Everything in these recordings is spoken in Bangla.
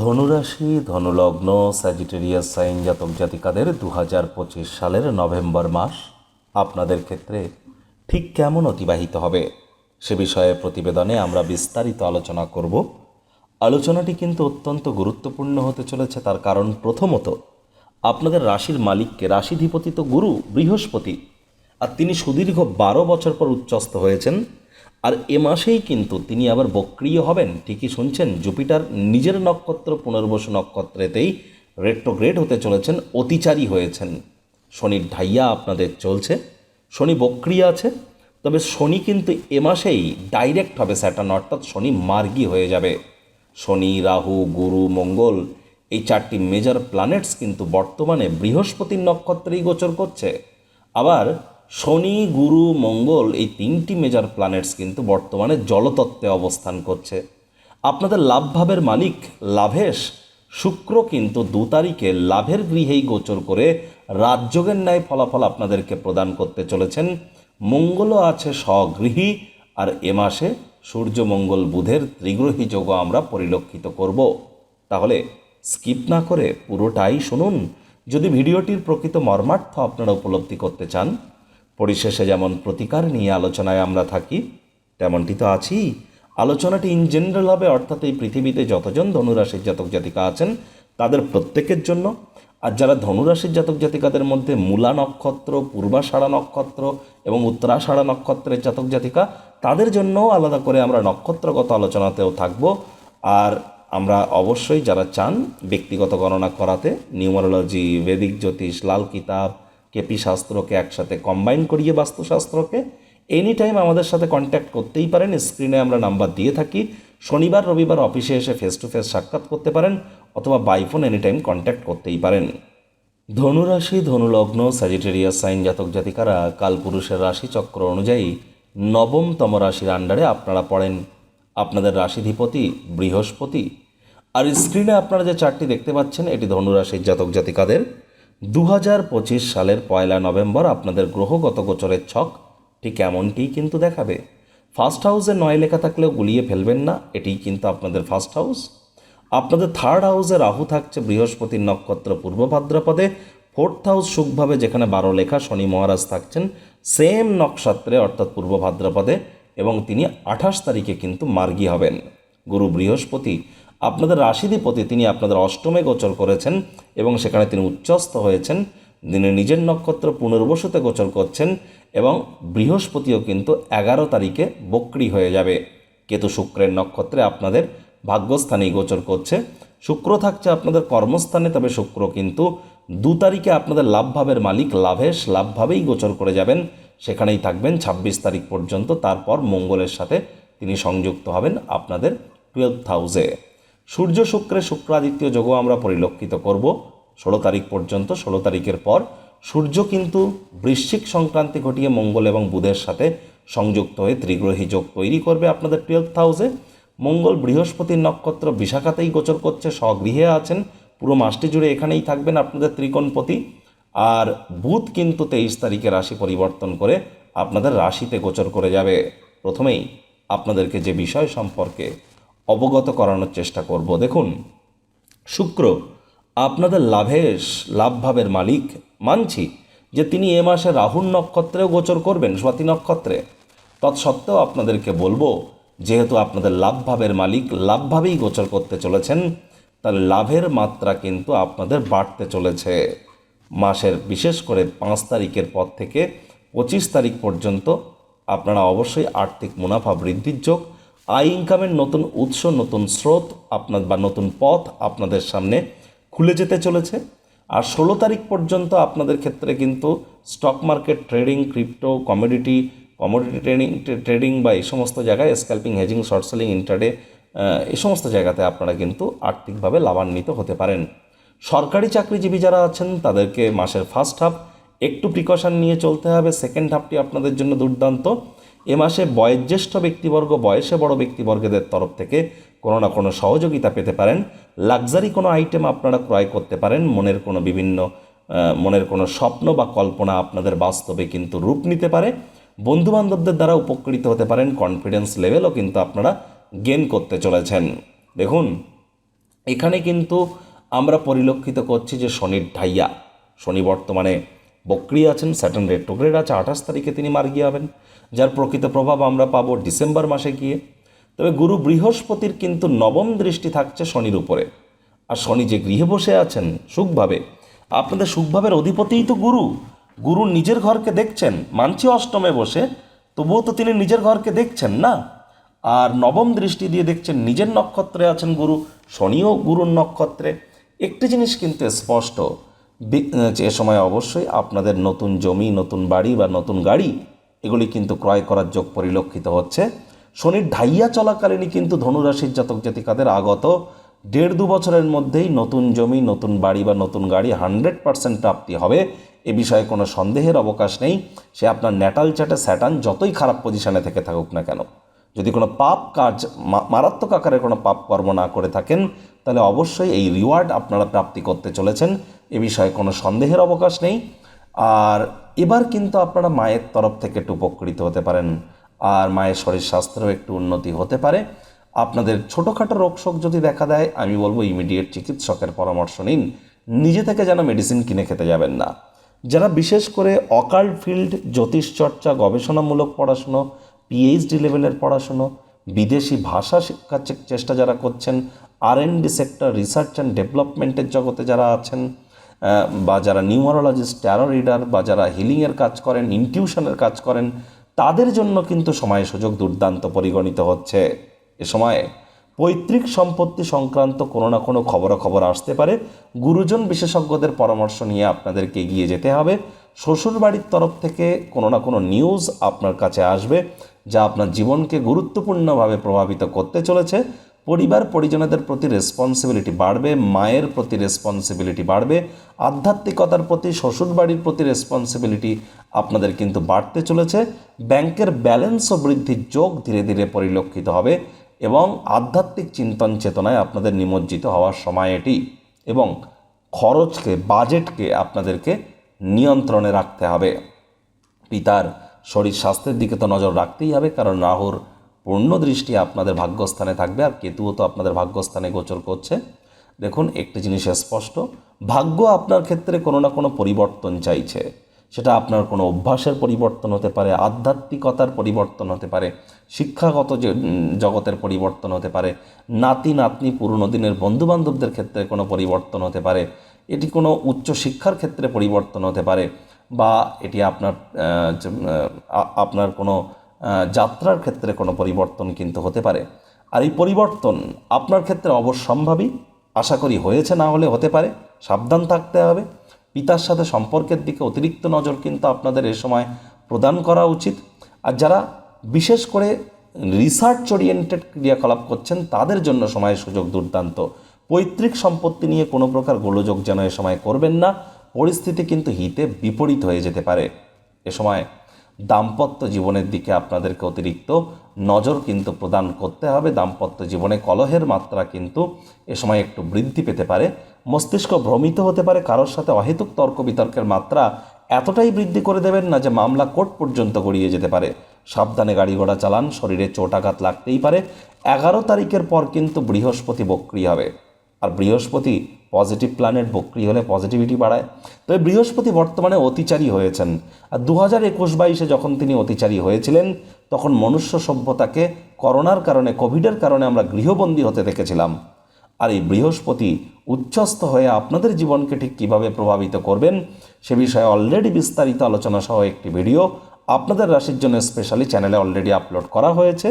ধনুরাশি, ধনুলগ্ন স্যাজিটেরিয়াস সাইন জাতক জাতিকাদের দু হাজার পঁচিশ সালের নভেম্বর মাস আপনাদের ক্ষেত্রে ঠিক কেমন অতিবাহিত হবে? সে বিষয়ে প্রতিবেদনে আমরা বিস্তারিত আলোচনা করব। আলোচনাটি কিন্তু অত্যন্ত গুরুত্বপূর্ণ হতে চলেছে, তার কারণ প্রথমত, আপনাদের রাশির মালিককে রাশিধিপতি তো গুরু বৃহস্পতি, আর তিনি সুদীর্ঘ বারো বছর পর উচ্চস্থ হয়েছেন। আর এ মাসেই কিন্তু তিনি আবার বক্রিয় হবেন, ঠিকই শুনছেন, জুপিটার নিজের নক্ষত্র পুনর্বসু নক্ষত্রেতেই রেট্রোগ্রেড হতে চলেছেন, অতিচারী হয়েছেন। শনির ঢাইয়া আপনাদের চলছে, শনি বক্রিয়া আছে, তবে শনি কিন্তু এ মাসেই ডাইরেক্ট হবে স্যাটার্ন অর্থাৎ শনি মার্গী হয়ে যাবে। শনি, রাহু, গুরু, মঙ্গল, এই চারটি মেজর প্ল্যানেটস কিন্তু বর্তমানে বৃহস্পতির নক্ষত্রেই গোচর করছে। আবার শনি, গুরু, মঙ্গল এই তিনটি মেজর প্ল্যানেটস কিন্তু বর্তমানে জলতত্ত্বে অবস্থান করছে। আপনাদের লাভভাবের মালিক লাভেশ। শুক্র কিন্তু দু তারিখে লাভের গৃহেই গোচর করে রাজযোগের ন্যায় ফলাফল আপনাদেরকে প্রদান করতে চলেছেন। মঙ্গলও আছে স্বগৃহী আর এ মাসে সূর্য, মঙ্গল, বুধের ত্রিগ্রহী যোগ আমরা পরিলক্ষিত করব। তাহলে স্কিপ না করে পুরোটাই শুনুন। যদি ভিডিওটির প্রকৃত মর্মার্থ আপনারা উপলব্ধি করতে চান পরিশেষে যেমন প্রতিকার নিয়ে আলোচনায় আমরা থাকি, তেমনটি তো আছি আলোচনাটি ইন জেনারেল হবে, অর্থাৎ এই পৃথিবীতে যতজন ধনুরাশির জাতক জাতিকা আছেন, তাদের প্রত্যেকের জন্য। আর যারা ধনুরাশির জাতক জাতিকাদের মধ্যে মূলা নক্ষত্র, পূর্বাষাঢ়া নক্ষত্র এবং উত্তরাষাঢ়া নক্ষত্রের জাতক জাতিকা, তাদের জন্যও আলাদা করে আমরা নক্ষত্রগত আলোচনাতেও থাকব। আর আমরা অবশ্যই যারা চান, ব্যক্তিগত গণনা করাতে, নিউমারোলজি বেদিক জ্যোতিষ, লাল কিতাব কেপি শাস্ত্রকে একসাথে কম্বাইন করিয়ে বাস্তুশাস্ত্রকে এনি টাইম আমাদের সাথে কন্ট্যাক্ট করতেই পারেন স্ক্রিনে আমরা নাম্বার দিয়ে থাকি। শনিবার, রবিবার অফিসে এসে ফেস টু ফেস সাক্ষাৎ করতে পারেন, অথবা বাইফোন এনি টাইম কন্ট্যাক্ট করতেই পারেন। ধনুরাশি, ধনুলগ্ন স্যাজিটেরিয়াস সাইন জাতক জাতিকারা কালপুরুষের রাশি চক্র অনুযায়ী নবমতম রাশির আন্ডারে আপনারা পড়েন। আপনাদের রাশিধিপতি বৃহস্পতি। আর স্ক্রিনে আপনারা যে চারটি দেখতে পাচ্ছেন, এটি ধনুরাশির জাতক জাতিকাদের। দু সালের পয়লা নভেম্বর আপনাদের গ্রহগত গোচরের ছক ঠিক এমনটিই কিন্তু দেখাবে। ফার্স্ট হাউসে নয় লেখা থাকলেও গুলিয়ে ফেলবেন না, এটিই কিন্তু আপনাদের ফার্স্ট হাউস। আপনাদের থার্ড হাউসে রাহু থাকছে বৃহস্পতির নক্ষত্র পূর্ব ভাদ্রপদে, ফোর্থ হাউস সুখভাবে যেখানে বারো লেখা শনি মহারাজ থাকছেন, সেম নক্ষত্রে অর্থাৎ পূর্ব ভাদ্রপদে এবং তিনি আঠাশ তারিখে কিন্তু মার্গী হবেন। গুরু বৃহস্পতি আপনাদের রাশিধিপতি তিনি আপনাদের অষ্টমে গোচর করেছেন এবং সেখানে তিনি উচ্চস্থ হয়েছেন। তিনি নিজের নক্ষত্র পুনর্বসুতে গোচর করছেন এবং বৃহস্পতিও কিন্তু এগারো তারিখে বক্রি হয়ে যাবে। কেতু শুক্রের নক্ষত্রে আপনাদের ভাগ্যস্থানেই গোচর করছে। শুক্র থাকছে আপনাদের কর্মস্থানে, তবে শুক্র কিন্তু দু তারিখে আপনাদের লাভভাবের মালিক, লাভেশ লাভভাবেই গোচর করে যাবেন। সেখানেই থাকবেন ছাব্বিশ তারিখ পর্যন্ত। তারপর মঙ্গলের সাথে তিনি সংযুক্ত হবেন আপনাদের টুয়েলভ হাউসে। সূর্য শুক্রে শুক্রাদিত্য যোগও আমরা পরিলক্ষিত করব। ষোলো তারিখ পর্যন্ত, ষোলো তারিখের পর সূর্য কিন্তু বৃশ্চিক সংক্রান্তি ঘটিয়ে মঙ্গল এবং বুধের সাথে সংযুক্ত হয়ে ত্রিগ্রহী যোগ তৈরি করবে আপনাদের টুয়েলভ হাউসে মঙ্গল বৃহস্পতির নক্ষত্র বিশাখাতেই গোচর করছে, স্বগৃহে আছেন। পুরো মাসটি জুড়ে এখানেই থাকবেন আপনাদের ত্রিকোণপতি। আর বুধ কিন্তু তেইশ তারিখে রাশি পরিবর্তন করে আপনাদের রাশিতে গোচর করে যাবে। প্রথমেই আপনাদেরকে যে বিষয় সম্পর্কে অবগত করানোর চেষ্টা করব। দেখুন, শুক্র আপনাদের লাভেশ, লাভভাবের মালিক। মানছি যে তিনি এ মাসে রাহুল নক্ষত্রেও গোচর করবেন, স্বাতি নক্ষত্রে। তৎসত্ত্বেও আপনাদেরকে বলব, যেহেতু আপনাদের লাভভাবের মালিক লাভভাবেই গোচর করতে চলেছেন, তার লাভের মাত্রা কিন্তু আপনাদের বাড়তে চলেছে। মাসের বিশেষ করে পাঁচ তারিখের পর থেকে পঁচিশ তারিখ পর্যন্ত আপনারা অবশ্যই আর্থিক মুনাফা বৃদ্ধির যোগ আয় ইনকামের নতুন উৎস, নতুন স্রোত আপনার বা নতুন পথ আপনাদের সামনে খুলে যেতে চলেছে। আর ষোলো তারিখ পর্যন্ত আপনাদের ক্ষেত্রে কিন্তু stock market trading crypto commodity commodity trading trading বা এই সমস্ত জায়গায় scalping hedging short selling intraday এই সমস্ত জায়গাতে আপনারা কিন্তু আর্থিকভাবে লাভান্বিত হতে পারেন। সরকারি চাকরিজীবী যারা আছেন, তাদেরকে মাসের ফার্স্ট হাফ একটু প্রিকশন নিয়ে চলতে হবে। সেকেন্ড হাফটি আপনাদের জন্য দুর্দান্ত। এ মাসে বয়োজ্যেষ্ঠ ব্যক্তিবর্গ, বয়সে বড় ব্যক্তিবর্গদের তরফ থেকে কোনো না কোনো সহযোগিতা পেতে পারেন। লাক্সারি কোনো আইটেম আপনারা ক্রয় করতে পারেন। মনের কোনো বিভিন্ন মনের কোনো স্বপ্ন বা কল্পনা আপনাদের বাস্তবে কিন্তু রূপ নিতে পারে। বন্ধুবান্ধবদের দ্বারা উপকৃত হতে পারেন। কনফিডেন্স লেভেলও কিন্তু আপনারা গেন করতে চলেছেন। দেখুন, এখানে কিন্তু আমরা পরিলক্ষিত করছি যে শনির ঢাইয়া, শনি বর্তমানে বক্রি আছেন, স্যাটার্ন রেট্রোগ্রেড আছে, আঠাশ তারিখে তিনি মার্গী হবেন। যার প্রকৃত প্রভাব আমরা পাবো ডিসেম্বর মাসে গিয়ে। তবে গুরু বৃহস্পতির কিন্তু নবম দৃষ্টি থাকছে শনির উপরে। আর শনি যে গৃহে বসে আছেন, সুখভাবে। আপনাদের সুখভাবের অধিপতিই তো গুরু। গুরু নিজের ঘরকে দেখছেন, মানছি অষ্টমে বসে, তবুও তো তিনি নিজের ঘরকে দেখছেন না। আর নবম দৃষ্টি দিয়ে দেখছেন, নিজের নক্ষত্রে আছেন গুরু, শনিও গুরুর নক্ষত্রে। একটি জিনিস কিন্তু স্পষ্ট, যে সময় অবশ্যই আপনাদের নতুন জমি, নতুন বাড়ি বা নতুন গাড়ি এগুলি কিন্তু ক্রয় করার যোগ পরিলক্ষিত হচ্ছে। শনির ঢাইয়া চলাকালীনই কিন্তু ধনুরাশির জাতক জাতিকাদের আগত দেড় দু বছরের মধ্যেই নতুন জমি, নতুন বাড়ি বা নতুন গাড়ি হান্ড্রেড পার্সেন্ট প্রাপ্তি হবে। এ বিষয়ে কোনো সন্দেহের অবকাশ নেই। সে আপনার ন্যাটাল চ্যাটে স্যাটান যতই খারাপ পজিশনে থেকে থাকুক না কেন। যদি কোনো পাপ কাজ মারাত্মক আকারে কোনো পাপ কর্ম না করে থাকেন, তাহলে অবশ্যই এই রিওয়ার্ড আপনারা প্রাপ্তি করতে চলেছেন। এ বিষয়ে কোনো সন্দেহের অবকাশ নেই। আর এবার কিন্তু আপনারা মায়ের তরফ থেকে একটু উপকৃত হতে পারেন। আর মায়ের শরীর স্বাস্থ্যেরও একটু উন্নতি হতে পারে। আপনাদের ছোটোখাটো রোগশোক যদি দেখা দেয়, আমি বলব ইমিডিয়েট চিকিৎসকের পরামর্শ নিন। নিজে থেকে যেন মেডিসিন কিনে খেতে যাবেন না। যারা বিশেষ করে অকাল্ট ফিল্ড জ্যোতিষ চর্চা, গবেষণামূলক পড়াশুনো পিএইচডি লেভেলের পড়াশুনো, বিদেশি ভাষা শিক্ষার চেষ্টা যারা করছেন আর সেক্টর রিসার্চ অ্যান্ড ডেভেলপমেন্টের জগতে যারা আছেন বা যারা নিউমারোলজিস্ট ট্যারো রিডার বা যারা হিলিংয়ের কাজ করেন ইনটিউশনের কাজ করেন, তাদের জন্য কিন্তু সময় সুযোগ দুর্দান্ত পরিগণিত হচ্ছে। এ সময় পৈতৃক সম্পত্তি সংক্রান্ত কোনো না কোনো খবরাখবর আসতে পারে। গুরুজন বিশেষজ্ঞদের পরামর্শ নিয়ে আপনাদেরকে এগিয়ে যেতে হবে। শ্বশুর বাড়ির তরফ থেকে কোনো না কোনো নিউজ আপনার কাছে আসবে, যা আপনার জীবনকে গুরুত্বপূর্ণভাবে প্রভাবিত করতে চলেছে। পরিবার পরিজনদের প্রতি রেসপন্সিবিলিটি বাড়বে, মায়ের প্রতি রেসপন্সিবিলিটি বাড়বে, আধ্যাত্মিকতার প্রতি, শ্বশুরবাড়ির প্রতি রেসপন্সিবিলিটি আপনাদের কিন্তু বাড়তে চলেছে। ব্যাংকের ব্যালেন্সও বৃদ্ধির যোগ ধীরে ধীরে পরিলক্ষিত হবে এবং আধ্যাত্মিক চিন্তন চেতনায় আপনাদের নিমজ্জিত হওয়ার সময় এটি এবং খরচকে, বাজেটকে আপনাদেরকে নিয়ন্ত্রণে রাখতে হবে। পিতার শরীর স্বাস্থ্যের দিকে তো নজর রাখতেই হবে, কারণ রাহুর পূর্ণ দৃষ্টি আপনাদের ভাগ্যস্থানে থাকবে আর কেতুও তো আপনাদের ভাগ্যস্থানে গোচর করছে। দেখুন, একটি জিনিস স্পষ্ট, ভাগ্য আপনার ক্ষেত্রে কোনো না কোনো পরিবর্তন চাইছে। সেটা আপনার কোনো অভ্যাসের পরিবর্তন হতে পারে, আধ্যাত্মিকতার পরিবর্তন হতে পারে, শিক্ষাগত যে জগতের পরিবর্তন হতে পারে, নাতি, নাতনি, পুরনো দিনের বন্ধুবান্ধবদের ক্ষেত্রে কোনো পরিবর্তন হতে পারে, এটি কোনো উচ্চ শিক্ষার ক্ষেত্রে পরিবর্তন হতে পারে, বা এটি আপনার আপনার কোনো যাত্রার ক্ষেত্রে কোনো পরিবর্তন কিন্তু হতে পারে। আর এই পরিবর্তন আপনার ক্ষেত্রে অবশ্যম্ভাবী, আশা করি হয়েছে না হলে হতে পারে, সাবধান থাকতে হবে। পিতার সাথে সম্পর্কের দিকে অতিরিক্ত নজর কিন্তু আপনাদের এ সময় প্রদান করা উচিত। আর যারা বিশেষ করে রিসার্চ ওরিয়েন্টেড ক্রিয়াকলাপ করছেন, তাদের জন্য সময় সুযোগ দুর্দান্ত। পৈতৃক সম্পত্তি নিয়ে কোনো প্রকার গোলযোগ যেন এ সময় করবেন না, পরিস্থিতি কিন্তু হিতে বিপরীত হয়ে যেতে পারে। এ সময় দাম্পত্য জীবনের দিকে আপনাদেরকে অতিরিক্ত নজর কিন্তু প্রদান করতে হবে। দাম্পত্য জীবনে কলহের মাত্রা কিন্তু এ সময় একটু বৃদ্ধি পেতে পারে। মস্তিষ্ক ভ্রমিত হতে পারে, কারোর সাথে অহেতুক তর্ক বিতর্কের মাত্রা এতটাই বৃদ্ধি করে দেবেন না যে মামলা কোর্ট পর্যন্ত গড়িয়ে যেতে পারে। সাবধানে গাড়ি ঘোড়া চালান, শরীরে চোটাঘাত লাগতেই পারে। এগারো তারিখের পর কিন্তু বৃহস্পতি বক্রি হবে। আর বৃহস্পতি পজিটিভ প্ল্যানেট বক্রি হলে পজিটিভিটি বাড়ায়। তবে বৃহস্পতি বর্তমানে অতিচারী হয়েছেন। আর দু হাজার একুশ বাইশে যখন তিনি অতিচারী হয়েছিলেন, তখন মনুষ্য সভ্যতাকে করোনার কারণে, কোভিডের কারণে আমরা গৃহবন্দী হতে দেখেছিলাম। আর এই বৃহস্পতি উচ্চস্থ হয়ে আপনাদের জীবনকে ঠিক কীভাবে প্রভাবিত করবেন, সে বিষয়ে অলরেডি বিস্তারিত আলোচনা সহ একটি ভিডিও আপনাদের রাশির জন্য স্পেশালি চ্যানেলে অলরেডি আপলোড করা হয়েছে।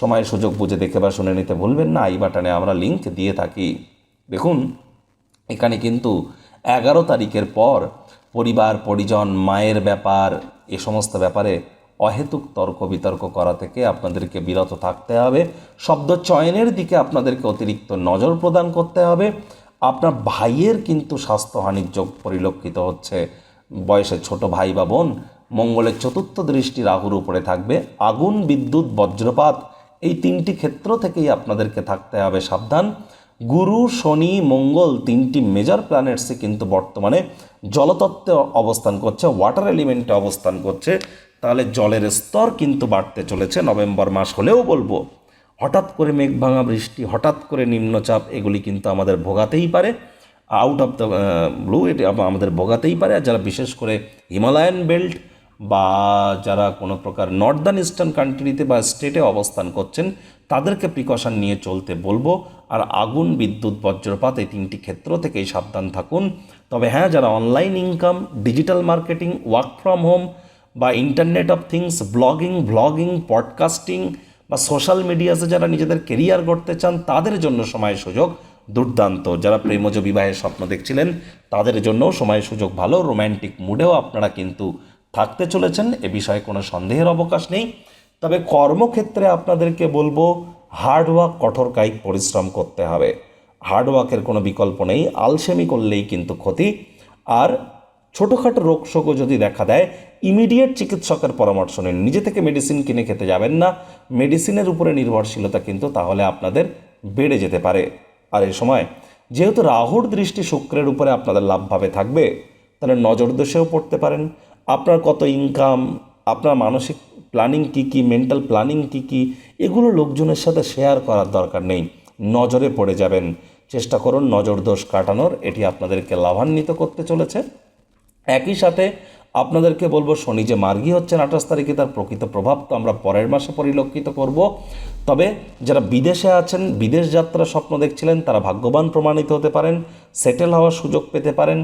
সময় সুযোগ বুঝে দেখে বা শুনে নিতে ভুলবেন না। আই বাটনে আমরা লিংক দিয়ে থাকি। দেখুন, এখানে কিন্তু এগারো তারিখের পর পরিবার, পরিজন, মায়ের ব্যাপার, এ সমস্ত ব্যাপারে অহেতুক তর্ক বিতর্ক করা থেকে আপনাদেরকে বিরত থাকতে হবে। শব্দ চয়নের দিকে আপনাদেরকে অতিরিক্ত নজর প্রদান করতে হবে। আপনার ভাইয়ের কিন্তু স্বাস্থ্যহানির যোগ পরিলক্ষিত হচ্ছে। বয়সে ছোট ভাই বা বোন, মঙ্গলের চতুর্থ দৃষ্টি রাহুর উপরে থাকবে। আগুন, বিদ্যুৎ, বজ্রপাত, এই তিনটি ক্ষেত্র থেকেই আপনাদেরকে থাকতে হবে সাবধান। গুরু, শনি, মঙ্গল তিনটি মেজর প্ল্যানেটসে কিন্তু বর্তমানে জলতত্ত্বে অবস্থান করছে ওয়াটার এলিমেন্টে অবস্থান করছে। তাহলে জলের স্তর কিন্তু বাড়তে চলেছে, নভেম্বর মাস হলেও বলব। হঠাৎ করে মেঘ ভাঙা বৃষ্টি, হঠাৎ করে নিম্নচাপ, এগুলি কিন্তু আমাদের ভোগাতেই পারে। আউট অফ দ্য ব্লু এটি আমাদের ভোগাতেই পারে। আর যারা বিশেষ করে হিমালয়ান বেল্ট বা যারা কোনো প্রকার নর্দার্ন ইস্টার্ন কান্ট্রিতে বা স্টেটে অবস্থান করছেন, তাদেরকে প্রিকশন নিয়ে চলতে বলব। আর আগুন, বিদ্যুৎ, বজ্রপাত এই তিনটি ক্ষেত্র থেকেই সাবধান থাকুন। তবে হ্যাঁ যারা online income digital marketing work from home বা internet of things blogging vlogging podcasting বা সোশ্যাল মিডিয়াতে যারা নিজেদের কেরিয়ার গড়তে চান, তাদের জন্য সময় সুযোগ দুর্দান্ত। যারা প্রেমজ বিবাহের স্বপ্ন দেখছিলেন, তাদের জন্যও সময় সুযোগ ভালো। রোম্যান্টিক মুডেও আপনারা কিন্তু থাকতে চলেছেন, এ বিষয়ে কোনো সন্দেহের অবকাশ নেই। তবে কর্মক্ষেত্রে আপনাদেরকে বলব হার্ডওয়ার্ক কঠোর কায়িক পরিশ্রম করতে হবে। হার্ডওয়ার্কের কোনো বিকল্প নেই, আলসেমি করলেই কিন্তু ক্ষতি। আর ছোটোখাটো রোগ শোকও যদি দেখা দেয় ইমিডিয়েট চিকিৎসকের পরামর্শ নিন। নিজে থেকে মেডিসিন কিনে খেতে যাবেন না। মেডিসিনের উপরে নির্ভরশীলতা কিন্তু তাহলে আপনাদের বেড়ে যেতে পারে। আর এ সময়, যেহেতু রাহুর দৃষ্টি শুক্রের উপরে আপনাদের লাভভাবে থাকবে, তাহলে নজর দোষেও পড়তে পারেন। আপনার কত ইনকাম আপনার মানসিক প্ল্যানিং কী কী মেন্টাল প্ল্যানিং কী কী, এগুলো লোকজনের সাথে শেয়ার করার দরকার নেই। নজরে পড়ে যাবেন। চেষ্টা করুন নজর দোষ কাটানোর। এটি আপনাদেরকে লাভান্বিত করতে চলেছে। একই সাথে আপনাদেরকে বলব, শনি যে মার্গী হচ্ছেন আঠাশ তারিখে, তার প্রকৃত প্রভাব তো আমরা পরের মাসে পরিলক্ষিত করব। তবে যারা বিদেশে আছেন, বিদেশ যাত্রার স্বপ্ন দেখছিলেন, তারা ভাগ্যবান প্রমাণিত হতে পারেন সেটেল হওয়ার সুযোগ পেতে পারেন।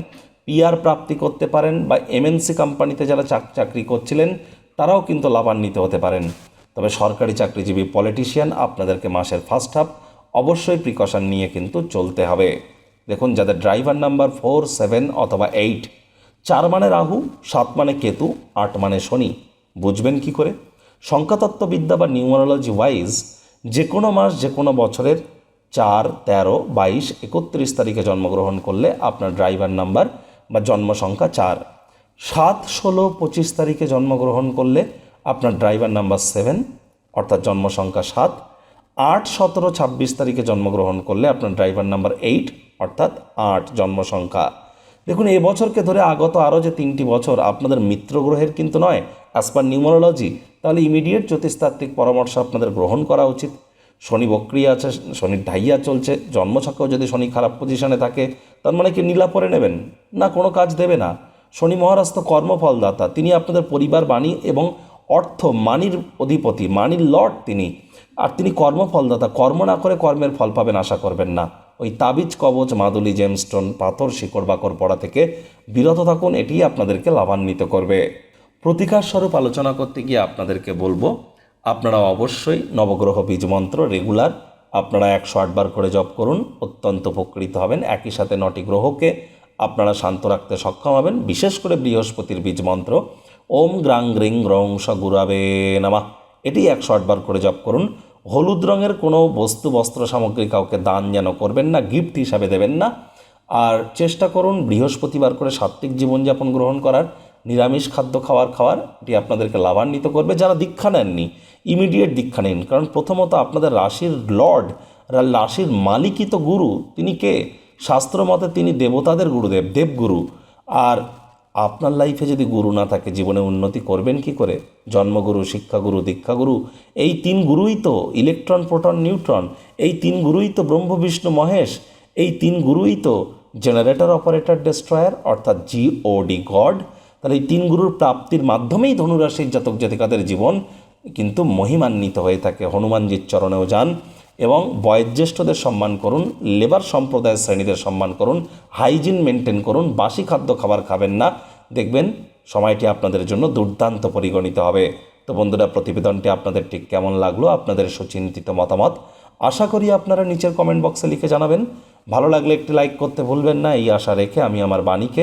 পিআর প্রাপ্তি করতে পারেন বা এমএনসি কোম্পানিতে যারা চাক- চাকরি করছিলেন, তারাও কিন্তু লাভান্বিত হতে পারেন। তবে সরকারি চাকরিজীবী পলিটিশিয়ান আপনাদেরকে মাসের ফার্স্ট হাফ অবশ্যই প্রিকশন নিয়ে কিন্তু চলতে হবে। দেখুন, যাদের ড্রাইভার নাম্বার ফোর সেভেন অথবা এইট চার মানে রাহু, সাত মানে কেতু, আট মানে শনি। বুঝবেন কি করে? সংখ্যাতত্ত্ববিদ্যা বা নিউমারোলজি ওয়াইজ যে কোনো মাস যে কোনো বছরের চার, তেরো, বাইশ, একত্রিশ তারিখে জন্মগ্রহণ করলে আপনার ড্রাইভার নাম্বার বা জন্ম সংখ্যা চার। সাত, ষোলো, পঁচিশ তারিখে জন্মগ্রহণ করলে আপনার ড্রাইভার নাম্বার সেভেন অর্থাৎ জন্ম সংখ্যা সাত। আট, সতেরো, ছাব্বিশ তারিখে জন্মগ্রহণ করলে আপনার ড্রাইভার নাম্বার এইট অর্থাৎ আট জন্ম সংখ্যা। দেখুন বছরকে ধরে আগত আরও যে তিনটি বছর আপনাদের মিত্র গ্রহের কিন্তু নয় অ্যাজ পার নিউমোরোলজি তাহলে ইমিডিয়েট জ্যোতিষতাত্ত্বিক পরামর্শ আপনাদের গ্রহণ করা উচিত। শনি বক্রিয়া আছে শনির ঢাইয়া চলছে, জন্মছকেও যদি শনি খারাপ পজিশনে থাকে, তার মানে কি নীলা পরে নেবেন? না, কোনো কাজ দেবে না। শনি মহারাজ তো কর্মফলদাতা, তিনি আপনাদের পরিবার বাণী এবং অর্থ মানির অধিপতি, মানির লর্ড তিনি। আর তিনি কর্মফলদাতা, কর্ম না করে কর্মের ফল পাবেন আশা করবেন না। ওই তাবিজ, কবচ, মাদুলি জেমস্টোন পাথর, শিকড় বাকড় পড়া থেকে বিরত থাকুন এটি আপনাদেরকে লাভান্বিত করবে। প্রতিকার স্বরূপ আলোচনা করতে গিয়ে আপনাদেরকে বলব আপনারা অবশ্যই নবগ্রহ বীজ মন্ত্র রেগুলার আপনারা একশো আটবার করে জপ করুন, অত্যন্ত উপকৃত হবেন। একই সাথে নটি গ্রহকে আপনারা শান্ত রাখতে সক্ষম হবেন। বিশেষ করে বৃহস্পতির বীজ মন্ত্র, ওম গ্রাং গ্রিং গ্রং স গুরাবে নামা। এটি একশো আটবার করে জপ করুন। হলুদ রঙের কোনো বস্তু, বস্ত্র সামগ্রী কাউকে দান যেন করবেন না, গিফট হিসাবে দেবেন না। আর চেষ্টা করুন বৃহস্পতিবার করে সাত্ত্বিক জীবনযাপন গ্রহণ করার। নিরামিষ খাদ্য খাওয়ার খাওয়ার এটি আপনাদেরকে লাভান্বিত করবে। যারা দীক্ষা নেননি ইমিডিয়েট দীক্ষা নিন। কারণ প্রথমত আপনাদের রাশির লর্ড রাশির মালিকই তো গুরু, তিনি কে? শাস্ত্র মতে তিনি দেবতাদের গুরুদেব, দেবগুরু। আর আপনার লাইফে যদি গুরু না থাকে, জীবনে উন্নতি করবেন কি করে? জন্মগুরু, শিক্ষাগুরু, দীক্ষাগুরু, এই তিন গুরুই তো ইলেকট্রন প্রোটন নিউট্রন এই তিন গুরুই তো ব্রহ্ম, বিষ্ণু, মহেশ, এই তিন গুরুই তো জেনারেটর অপারেটর ডেস্ট্রয়ার অর্থাৎ জিওডি গড তাহলে এই তিন গুরুর প্রাপ্তির মাধ্যমেই ধনুরাশির জাতক জাতিকাদের জীবন কিন্তু মহিমান্বিত হয়ে থাকে। হনুমানজির চরণেও যান এবং বয়োজ্যেষ্ঠদের সম্মান করুন, লেবার সম্প্রদায়ের শ্রেণীদের সম্মান করুন, হাইজিন মেনটেন করুন, বাসি খাদ্য খাবার খাবেন না। দেখবেন সময়টি আপনাদের জন্য দুর্দান্ত পরিগণিত হবে। তো বন্ধুরা, প্রতিবেদনটি আপনাদের ঠিক কেমন লাগল? আপনাদের সুচিন্তিত মতামত আশা করি আপনারা নিচের কমেন্ট বক্সে লিখে জানাবেন। ভালো লাগলে একটি লাইক করতে ভুলবেন না। এই আশা রেখে আমি আমার বাণীকে